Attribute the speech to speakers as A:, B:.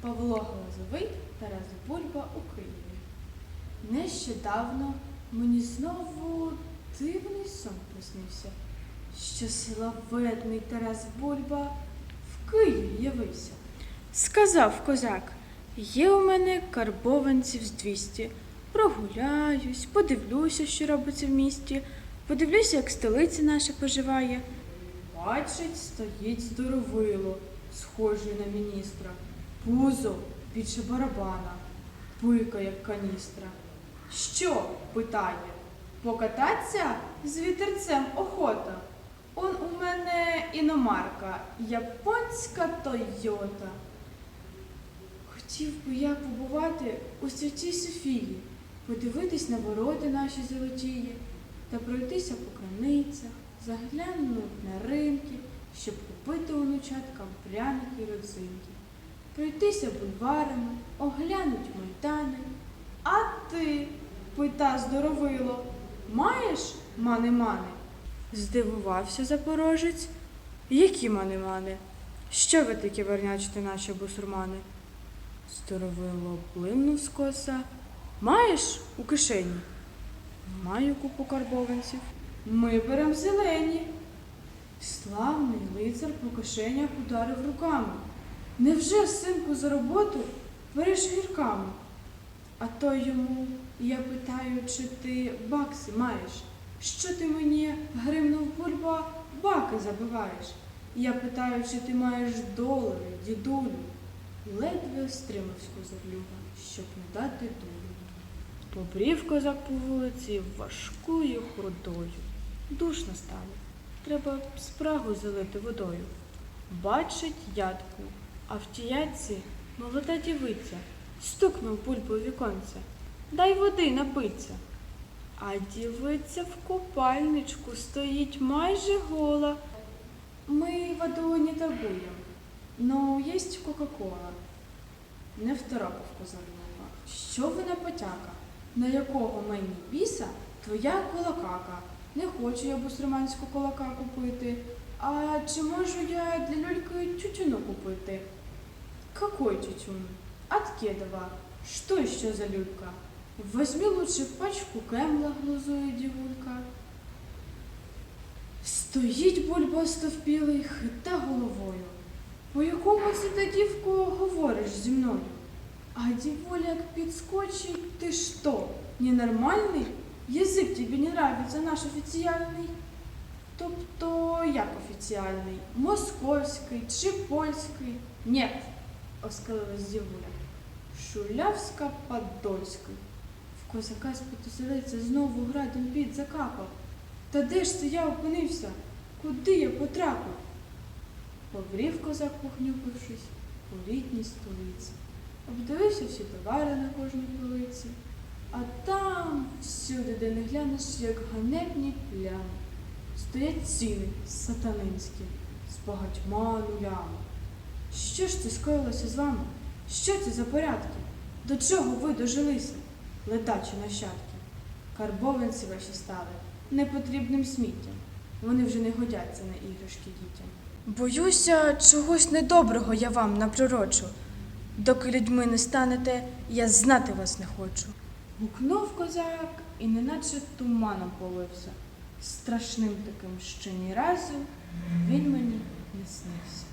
A: Павло Глазовий, Тарас Бульба у Києві. Нещодавно мені знову дивний сон приснився, що славетний Тарас Бульба в Києві явився. Сказав козак, є у мене карбованців з двісті. Прогуляюсь, подивлюся, що робиться в місті, подивлюся, як столиця наша поживає. Бачить, стоїть здоровило, схожий на міністра, пузо більше барабана, пика, як каністра. Що? питає. Покататься з вітерцем охота. Он у мене іномарка, японська Тойота. Хотів би я побувати у святій Софії, подивитись на вороти наші золотії та пройтися по краницях, заглянуть на ринки, щоб купити у нучаткам пряники й родзинки, пройтися бульварами, оглянуть майдани. А ти, пита здоровило, маєш мани-мани? Здивувався запорожець. Які мани-мани? Що ви такі вернячите наші бусурмани? Здоровило плинув з коса. Маєш у кишені? Маю купу карбованців. Ми берем зелені. Славний лицар по кишенях ударив руками. Невже, синку, за роботу береш гірками? А то йому, я питаю, чи ти бакси маєш? Що ти мені, гримнув бульба, баки забиваєш? Я питаю, чи ти маєш долари, дідулю? Ледве стримався козарлюга, щоб не дати долю. Побрів козак по вулиці важкою ходою. Душно стало. Треба спрагу залити водою. Бачить ядку, а в тіятці молода дівиця. Стукнув бульбу у віконце. Дай води напиться. А дівиця в купальничку стоїть майже гола. Ми воду не торгуем, но есть Кока-Кола. Не второпав козарлюга. Що ви на потяка? На якого мені біса твоя колокака? Не хочу я бусурманську колока купити. А чи можу я для люльки тютюну купити? Какой тютюн? От Кедова. Что еще за люлька? Возьми лучше пачку кемла, глузує дівулька. Стоїть бульба стовпілий, хита головою. По якому це ти, дівко, говориш зі мною? А діволя як підскочить, ти що, ненормальний? Язик тобі не нравится наш офіціальний? Тобто як офіціальний? Московський чи польський? Нет, оскалилась дівуля. Шулявська Подольський. В козака з знову градом під закапав. Та де ж це я опинився? Куди я потрапив? Побрів козак, похнюпившись, у рідній столиці. Обдивився всі товари на кожній полиці. А там, всюди, де не глянеш, як ганебні плями, стоять ціни сатанинські з багатьма нулями. Що ж це скоїлося з вами? Що це за порядки? До чого ви дожилися, летачі нащадки? Карбованці ваші стали непотрібним сміттям. Вони вже не годяться на іграшки дітям. Боюся, чогось недоброго я вам напророчу. Доки людьми не станете, я знати вас не хочу. Гукнув козак і неначе туманом полився. Страшним таким, що ні разу він мені не снився.